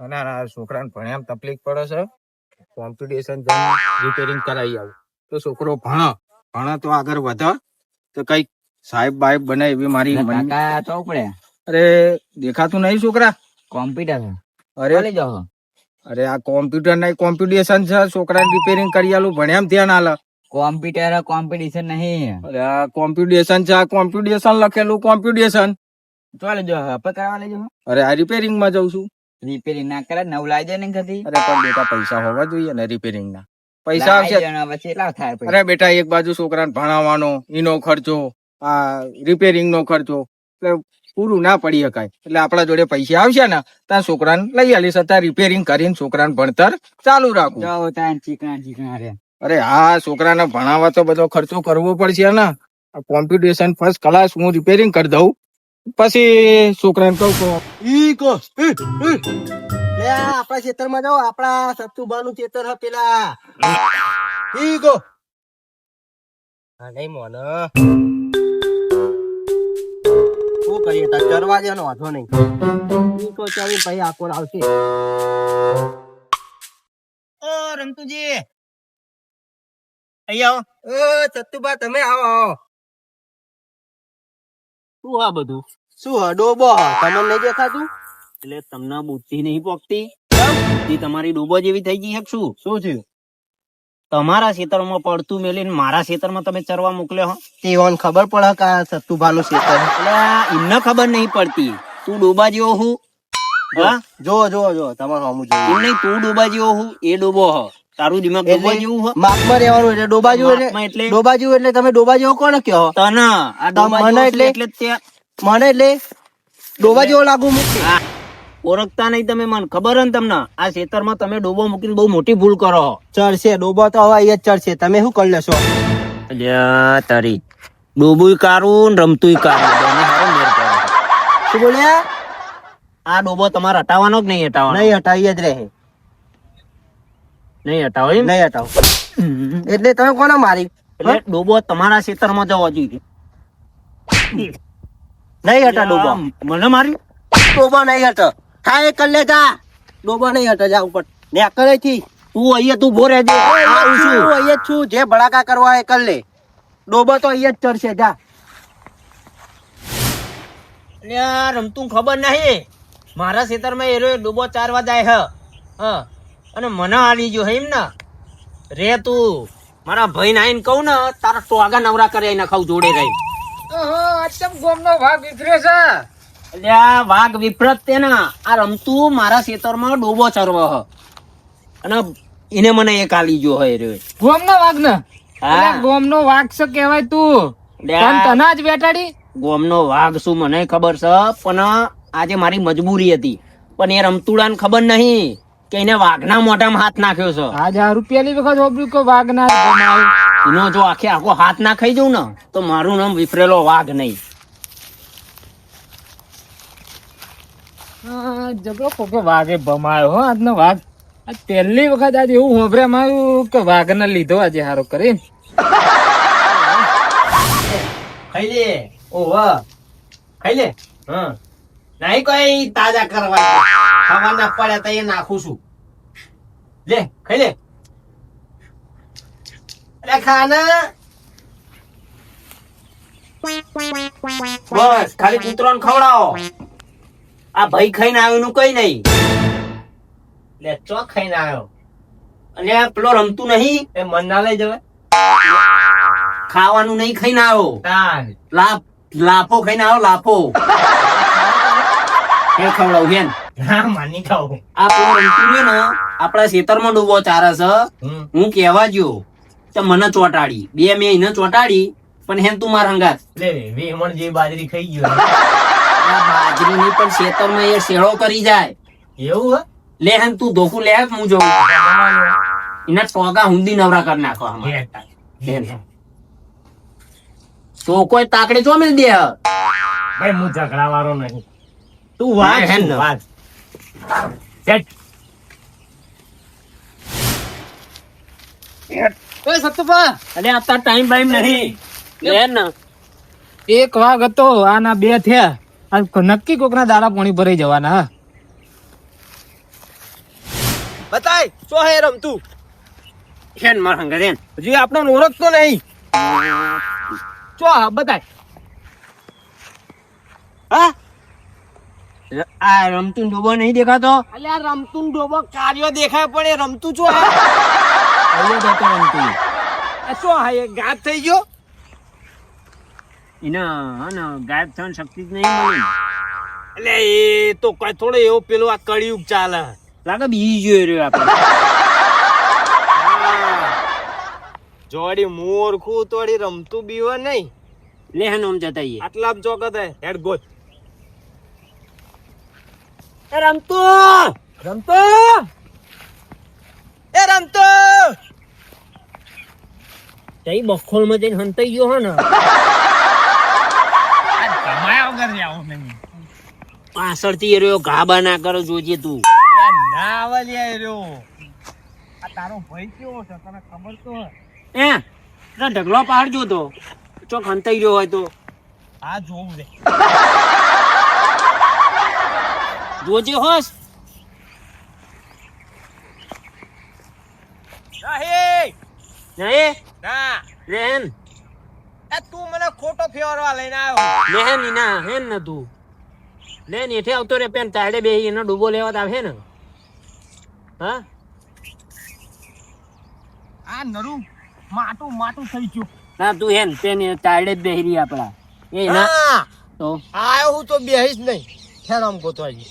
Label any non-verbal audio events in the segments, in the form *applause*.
અને આ છોકરાને ભણ્યામાં તકલીફ પડે છે. કોમ્પિટિશન રિપેરિંગ કરાવી આવું. તો છોકરો ભણ ભણે તો આગળ વધે. તો કંઈક સાહેબ બાહેબ બને એવી મારી મન- કાકા તો પડે અરે દેખાતું નહીં છોકરા? કોમ્પ્યુટર અરે જાઓ. અરે આ કોમ્પ્યુટર નહીં કોમ્પિટિશન છે. છોકરાને રિપેરિંગ કરી આલું ભણ્યામાં ધ્યાન આલે. કોમ્પ્યુટર કોમ્પિટિશન નહીં. અરે આ કોમ્પિટિશન છે આ કોમ્પિટિશન લખેલું કોમ્પિટિશન ચાલે જો હવે કરવા લેજો અરે આ રિપેરિંગમાં જઉં છું. રિપેરિંગ ના કરે નવું લાવી દે ને ઘરથી. અરે પણ બેટા પૈસા હોવા જોઈએ ને રિપેરિંગ ના. પૈસા આવશે. પછી એટલા થાય અરે બેટા એક બાજુ છોકરાને ભણાવવાનો એનો ખર્ચો આ રિપેરિંગ નો ખર્ચો. એટલે પૂરું ના પડી શકાય. એટલે આપણા જોડે પૈસા આવશે ને ત્યાં છોકરાને લઈ આલીશ. ત્યાં રિપેરિંગ કરીને છોકરાને ભણતર ચાલુ રાખવું જાઓ ત્યાં ચીકણા ચીકણા રે. અરે હા છોકરાને ભણાવવા તો બધો ખર્ચો કરવો પડશે ને. કોમ્પિટિશન ફર્સ્ટ ક્લાસ હું રિપેરિંગ કરી દઉં. પછી છોકરાને કહું કે ઈ કો ઈ, ઈ. લે આપણા ખેતરમાં જાઓ. આપણા સતુભાનું ખેતર હ પેલા. ઈ હા નહીં મોન. શું કરીએ? તાર ચરવા દે વાંધો નહીં. ઈ કો ચાવી પછી આકોર આવશે. ઓ રમતુજી. અહીંયા આવો. ઓ તમે આવો આવો. શું આ બધું? શું હ ડોબો તમને નહીં દેખાતું? એટલે તમને બુદ્ધિ નહીં પોકતી. બુદ્ધિ તમારી ડોબો જેવી થઈ ગઈ શું? શું થયું? તમારા ખેતરમાં પડતું મેલીને મારા ખેતરમાં તમે ચરવા મોકલ્યો હો? તેઓને ખબર પડે કે આ સતુભાનું ખેતર એટલે એમને ખબર નહીં પડતી. તું ડૂબા જેવો હું. હા? જો જો જો તમારો હમું એમ નહીં તું ડૂબા જેવો હું એ ડૂબો હ. તારું દિમાગ ડૂબા જેવું માપમાં રહેવાનું એટલે ડોબા જેવું એટલે? ડોબા જેવું એટલે તમે ડોબા જેવો કોને કહો? તને. આ ડૂબા મને એટલે- એટલે મને એટલે ડોબા જેવો લાગુ મૂકી. ઓળખતા નહીં તમે મને. ખબર ને તમને? આ ખેતરમાં તમે ડોબો મૂકીને બહુ મોટી ભૂલ કરો ચડશે ડોબા તો હવે અહીંયા જ ચડશે તમે શું કરી લેશો? તારી. ડૂબુય કારું ને રમતુંય કારું. શું બોલ્યા? આ ડોબો તમારે હટાવવાનો કે નહીં હટાવવાનો? નહીં હટાવીએ જ રહે. નહીં હટાવો એમ? નહીં હટાવો. એટલે તમે કોને મારી? એટલે ડોબો તમારા ક્ષેત્રમાં જવો જોઈએ. નહીં હટા ડોબો. મને મારી? ડોબો નહીં હટ હા એ કરી લે જા. ડોબો નહીં હટ જા ઉપર. ને કરે થી તું અહીંયા તું ભો રહેજે. હું અહીંયા છું. જે ભડાકા કરવા એ કર લે. ડોબો તો અહીંયા જ ચડશે જા. રમતું ખબર નહીં. મારા ખેતરમાં એ રહ્યો ડોબો ચારવા જાય હ. હા. અને મને આલી જો હે એમ ને? રે તું મારા ભાઈ આઈને કહું ને તારા ટોગા નવરા કરી નખાવ જોડે રહી ગોમનો ભાગ વિખર્યો છે? અલ્યા વાઘ વિપરત તે ના આ રમતું મારા ખેતરમાં ડોબો ચરવ હ. અને એને મને એક આલી જો હે રે. ગોમનો વાઘ ને? હા. ગોમનો વાઘ છે કહેવાય તું. તને તને જ બેટાડી ગોમનો વાઘ શું મને ખબર છે? પણ આજે મારી મજબૂરી હતી. પણ એ રમતુડાને ખબર નહીં. કે એને વાઘના મોઢામાં હાથ નાખ્યો છે. આજ રૂપિયા રૂપિયાની વખત હોબ્યું કે વાઘ ના એનો જો આખે આખો હાથ ના ખાઈ જઉં ને તો મારું નામ વિફરેલો વાઘ નહીં. આ જબરો કોકે વાઘે ભમાયો હો આજનો વાઘ. આજ પહેલી વખત આજે એવું હોભરે મારું કે વાઘને લીધો આજે હારો કરી ખાઈ લે. ઓહ ખાઈ લે. હા. નહીં કોઈ તાજા કરવા. ખાવા ના પડે તો એ નાખું છું. લે ખાઈ લે. અરે ખાના. બસ ખાલી કૂતરોને ખવડાવો. આ ભાઈ ખાઈને આવ્યો નું કઈ નહીં. લે ચો ખાઈને આવ્યો? અને આ પેલો રમતું નહીં? એ મન ના લઈ જવે ખાવાનું નહીં ખાઈને આવ્યો. લાફ લાફો ખાઈને આવ્યો લાફો એ *laughs* ખવડાવું બેન માની ખાવું આ ને આપણા ખેતરમાં ડૂબો ચારે છે હું કહેવા ગયો તો મને ચોટાડી. બે મેં એને ચોટાડી પણ હેન તું માર હંગાત. લે વેમણ જે બાજરી ખાઈ ગયો. બાજરી ની પણ ખેતરમાં એ શેળો કરી જાય. એવું લે હેન તું ધોકું લે હું જોઉં. એના ટોગા હુંદી નવરા કરી નાખો. બેન. તો કોઈ તાકડે ચોમેલ દે? ભાઈ હું ઝઘડા વાળો નહીં. તું વાત હેન વાત. ટાઈમ બાઈમ નહીં એક વાગ હતો આના બે થયા. આ નક્કી કોકના દાડા પાણી ભરાઈ જવાના બતાય શું હે રમતું? હેન માર હંગર હેન. હજી આપણને ઓળખતો નહીં. ચો બતાય. હા? આ રમતું ડોબો નહીં દેખાતો? અલ્યા રમતું ડોબો કાર્યો દેખાય પણ એ રમતું છો જતો રમતું. આ શું હા એ ગાયબ થઈ ગયો? એના હા ગાયબ થવાની શક્તિ જ નહીં મળી. એટલે એ તો કઈ થોડો એવો પેલો આ કળિયુગ ચાલે. લાગે બીજી જોઈ રહ્યો આપણે. જોડી મૂર્ખું તોડી રમતું બીવા નહીં. લેહન ઓમ જતા આટલા જોગત હે હેડ ગોલ. એ રમતું! રમતું! એ રમતું! તઈ બખોલમાં જઈને હંતાઈ ગયો હો ને. પાછળથી એ રહ્યો ગાબા ના કરો જોજે તું. ના આવે લ્યા રહ્યો. આ તારો ભાઈ કેવો છે તને ખબર તો હે? એ ઢગલો પાડજો તો. ચોક હંતાઈ ગયો હોય તો. આ જોવું જોજે હોસ નહીં નહીં ના. લેન એ તું મને ખોટો ફેરવા લઈને આવ્યો. લેહન ઈના હેન ન તું. લેન એઠે આવતો રે પેન તાડે બે એનો ડૂબો લેવા આવે ને હા? આ નરું માટું માટું થઈ ગયું. ના તું હેન પેન તાડે જ બેહી રહી આપડા એ ના. તો? આયો હું તો બેહીશ નહીં. ખેરામ આમ ગોતવા જઈએ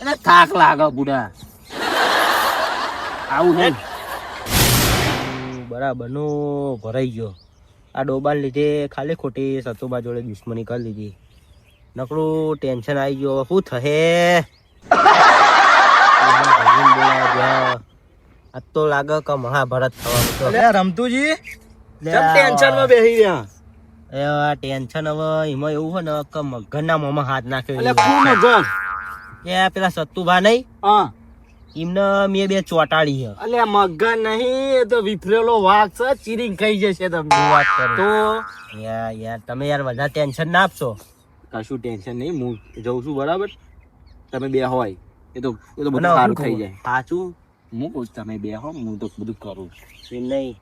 એને થાક લાગે બુડા. આવું હેન બરાબર નો ભરાઈ ગયો. આ ડોબાને લીધે ખાલી ખોટી સતુબા જોડે દુશ્મની કરી લીધી. નકરું ટેન્શન આવી ગયો શું થશે? તો લાગે કે મહાભારત થવાનું તો રમતુજી? ટેન્શનમાં બેસી રહ્યા? ટેન્શન હવે એમાં એવું હોય ને કે મગનના મોમાં હાથ નાખ્યો છે. એ પેલા સત્તુભા નહીં? હા. એમને મેં બે ચોટાડી છે. એટલે મગન નહીં એ તો વિફરેલો વાઘ છે ચીરીને ખાઈ જશે તમને. વાત કરો. તો? યાર યાર તમે યાર વધારે ટેન્શન ના આપશો. કશું ટેન્શન નહીં હું જઉં છું બરાબર. તમે બે હોય એ તો એ તો બધું સારું થઈ જાય. સાચું હું કહું તમે બે હો હું તો બધું કરું એ નહીં.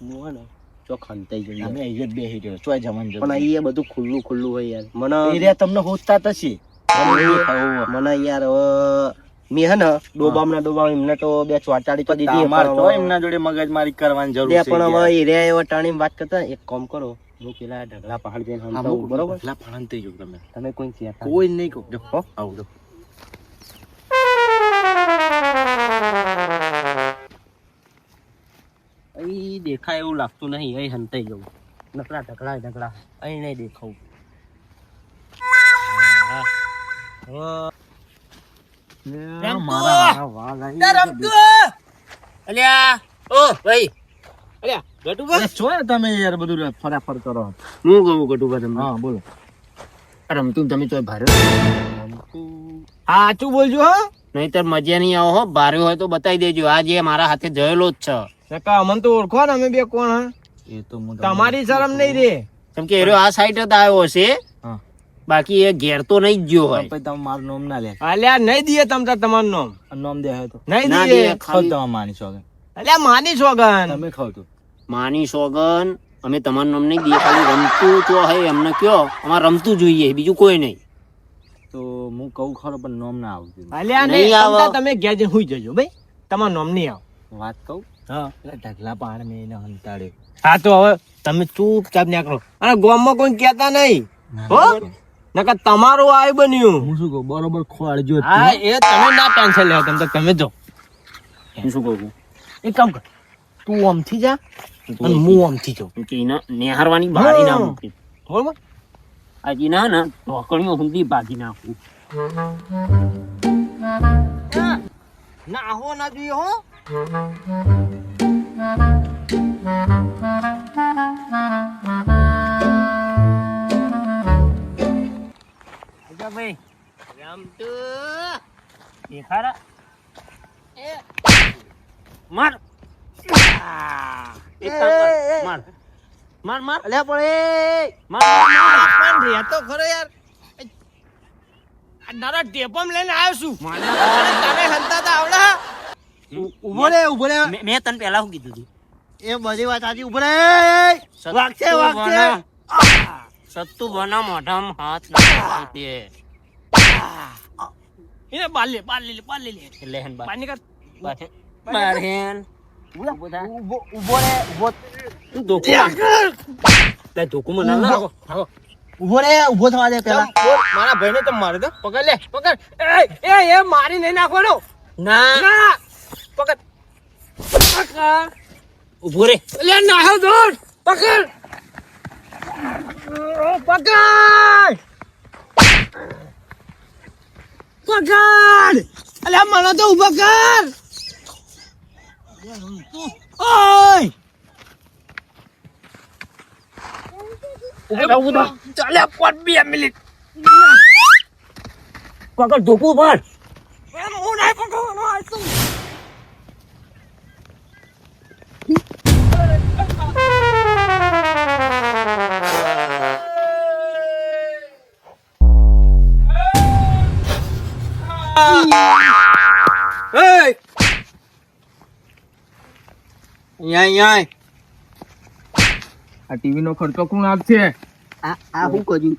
હું હે ને ચોક હંતાઈ ગયો. તમે અહીંયા બેસી રહ્યો ચોય જવાનું પણ અહીંયા બધું ખુલ્લું ખુલ્લું હોય યાર. મને એરિયા તમને હોસ્તા તશે મને યાર મેં હે ને ડોબામના ડોબામ એમને તો બે ચોટાડી તો દીધી તમાર તો એમના જોડે મગજમારી કરવાની જરૂર લે, છે પણ હવે યાર. એરિયા એવા ટાણી વાત કરતા એક કામ કરો હું પેલા ઢગલા પહાડ જઈને હા, બરોબર? ભલા ભાણન થઈ જાઉં તમે. તમે કોઈ ચેતા કોઈ નહીં કહું. જો આવું જો. અહીં દેખાય એવું લાગતું નહીં અહીં હંતાઈ જવું નકરા ઢગલા ઢગલા અહીં નહીં દેખાવું. રમતું તમે તો ભારે સાચું બોલજો હા. નહીતર મજા નહીં આવો હો. ભારે હોય તો બતાવી દેજો. આ જે મારા હાથે જયેલો જ છે. અમને તો ઓળખો ને અમે બે કોણ હા? એ તો તમારી શરમ નહીં રે. કેમ કે એરો આ સાઈડ જ આવ્યો હશે હા. બાકી એ ઘેર તો નહીં ગયો હોય. પછી તમે મારું નામ ના લે અલ્યા નહીં દઈએ તમ તાર તમારું નામ. નામ દે તો. નહીં દઈએ. ખાવ તમે માની સોગન અલ્યા માની સોગન તમે ખાવ તો. માની સોગન અમે તમારું નામ નહીં દઈએ ખાલી રમતું તો હે એમને કયો. અમારે રમતું જોઈએ બીજું કોઈ નહીં. તો હું કહું ખરો પણ નામ ના આવતું. અલ્યા નહીં આવો. તમે ઘેર જઈને હુઈ જજો ભાઈ. તમારું નામ નહીં આવ. વાત કહું? હા. ઢગલા પાણ મેં એને હંતાડ્યો. હા તો હવે તમે ચૂપચાપ નીકળો. અને ગોમમાં કોઈ કહેતા નહીં. હો? નકર તમારું આય બન્યું. હું શું કહું બરોબર ખોળજો હા એ તમે ના ટેન્શન લેવા તમે તો તમે જો. હું શું કહું એક કામ કર તું આમથી જા અને હું આમથી જાઉં. કે એના નિહારવાની બારી ના મૂકી બરોબર આજે ના ને ઢોકણીઓ સુધી ભાગી નાખું. ના હો ના જોઈએ હો. દેખાડા માર. આ, એક કામ કર, માર. માર માર. અલ્યા પણ એ. માર માર, માર. પણ રે? તો ખરો યાર. નારા ટેપમ લઈને આવ્યો છું. માર. અને હંતા તા આવડે. ઊભો રે ઊભો રે. મેં- તને પહેલા શું કીધું હતું એ બધી વાત સાચી. ઊભો રે. સત્તુ વાગશે વાગશે. સત્તુ બના મોઢામાં હાથ નાખી દે. લે બાર લે બાર લે એટલે હેન બા- બાર નીકળ. બા- બાર હેન. ઊભો રે ઊભો. તું ધોકું લે, ધોકું મને ના લાગો. ઊભો રે ઊભો થવા દે પેલા. મારા ભાઈને તો મારે દે પકડ લે પકડ. એ એ એ મારી નહીં નાખવાનો ના. ના. પકડ. પકડ. ઊભો રે. લે નાહો દોડ. પકડ. પકડ. પકડ અલ્યા મને તો ઊભો કર! ઓય! ચાલે પોટ બે મિનિટ. પકડ ધોકું પર અહીંયા અહીંયા આ ટીવી નો ખર્ચો કોણ આપશે? આ આ શું કર્યું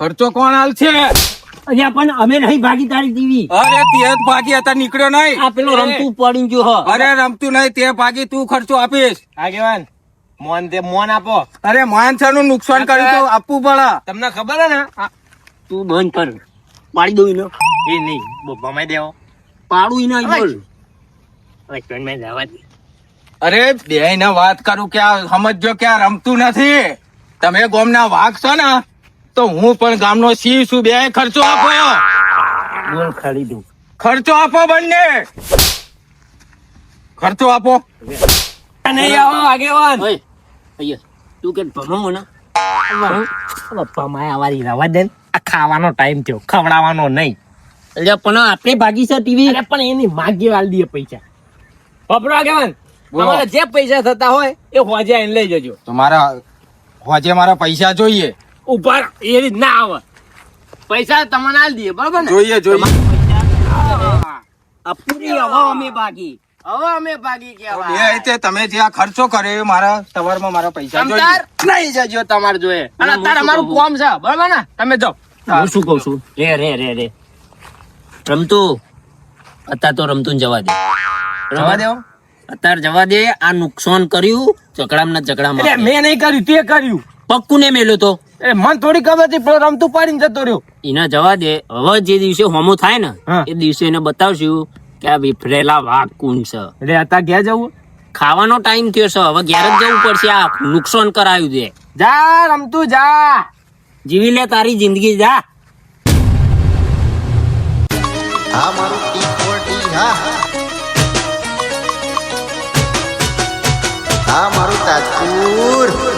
ખર્ચો કોણ આલશે અહીંયા પણ અમે નહીં ભાગીદારી દીવી અરે તે જ ભાગી હતા નીકળ્યો નહીં. આ પેલો રમતું પડી ગયો હ. અરે રમતું નહીં તે ભાગી તું ખર્ચો આપીશ. આગેવાન મોન દે મોન આપો. અરે માણસા નું નુકસાન કર્યું તો આપવું પડે. તમને ખબર હે ને? આ તું બંધ કર. પાડી દઉં એનો. એ નહીં ભમાઈ દેવો. પાડું હવે. બોલ. રેસ્ટોરન્ટમાં જવા દે. અરે બે ને વાત કરું કે આ સમજો કે આ રમતું નથી. તમે ગામના વાઘ છો ને તો હું પણ ગામનો સિંહ છું. બે ખર્ચો આપો. બોલ ખાલી દઉં. ખર્ચો આપો બંને. ખર્ચો આપો. નહીં આવો આગેવાન. ઓય તું કે ભમો ને? પમાય આવારી રવા દે આ ખાવાનો ટાઈમ થયો. ખવડાવવાનો નહીં. એટલે પણ આપણે ભાગી છે ટીવી. પણ એની માગી વાલ દે પૈસા. વાપરો આગેવાન. તમારે જે પૈસા થતા હોય એ હોજે આવીને લઈ જજો. તમારા મારા હોજે મારા પૈસા જોઈએ. ઊભા એ રીત ના આવે. પૈસા તમને આલ દઈએ બરાબર ને? જોઈએ જોઈએ. અપૂરી હવે અમે બાકી હવે અમે ભાગી ગયા. એ તમે જે આ ખર્ચો કર્યો મારા સવારમાં મારા પૈસા જોઈએ. નહીં જજો તમારે જોઈએ. અને અત્યારે અમારું કોમ છે બરાબર ને? તમે જાઓ. હું. શું કહું છું? રે રે રે રે. રમતું? અત્યારે તો રમતું જવા દે. રમવા દેવો અત્યારે જવા દે આ નુકસાન કર્યું ચકડામ ચકડામાં મેં નહીં કર્યું તે કર્યું. પક્કું ને મેલ્યો તો. એ મન થોડી ખબર હતી પણ રમતું પાડીને જતો રહ્યો. એના જવા દે. હવે જે દિવસે હોમો થાય ને એ દિવસે એને બતાવશું કે આ વિફરેલા વાઘ કોણ છે. એટલે અત્યારે ક્યાં જવું? ખાવાનો ટાઈમ થયો છે. હવે ઘેર જ જવું પડશે. આ નુકસાન કરાયું છે. જા રમતું જા. જીવી લે તારી જિંદગી જા. આ મારું ટી ફોર્ટી હા. આ મારું તાજપુર.